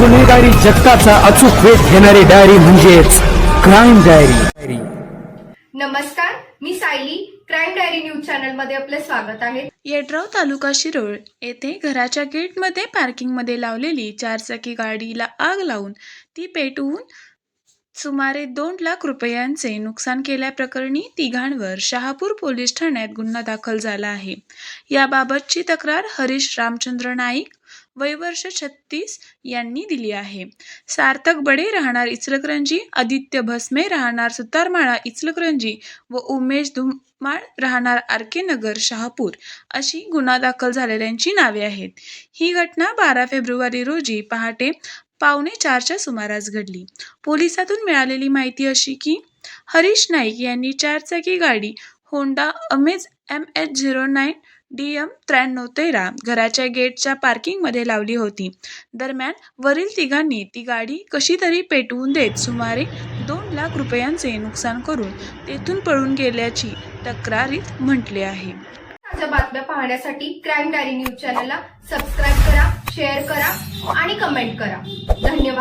गुन्हेगारी जगताचा अचूक वेध घेणारी डायरी म्हणजेच क्राईम डायरी नमस्कार मी सायली. क्राईम डायरी न्यूज चॅनलमध्ये आपले स्वागत आहे. येड्राव तालुका शिरोळ येथे घराच्या गेटमध्ये पार्किंगमध्ये लावलेली चारचाकी गाडीला आग लावून ती पेटवून सुमारे दोन लाख रुपयांचे नुकसान केल्याप्रकरणी तिघांवर शहापूर पोलीस ठाण्यात गुन्हा दाखल झाला आहे. याबाबतची तक्रार हरीश रामचंद्र नाईक वयवर्ष छत्तीस यांनी दिली आहे. सार्थक बडे राहणार इचलकरंजी आदित्य भस्मे राहणार सुतारमाळा इचलकरंजी व उमेश धुमाळ राहणार आर के नगर शहापूर अशी गुन्हा दाखल झालेल्यांची नावे आहेत. ही घटना बारा फेब्रुवारी रोजी पहाटे पावणे चारच्या सुमारास घडली. पोलिसातून मिळालेली माहिती अशी की हरीश नाईक यांनी चारचाकी गाडी Honda Amaze M H zero nine D त्र्याण्णव तेरा घराच्या गेटच्या पार्किंगमध्ये लावली होती. दरम्यान वरील तिघांनी ती गाडी कशी तरी पेटवून देत सुमारे दोन लाख रुपयांचे नुकसान करून तेथून पळून गेल्याची तक्रारीत म्हटले आहे. ताज्या बातम्या पाहण्यासाठी क्राईम डायरी न्यूज चॅनलला सबस्क्राईब करा शेअर करा आणि कमेंट करा. धन्यवाद.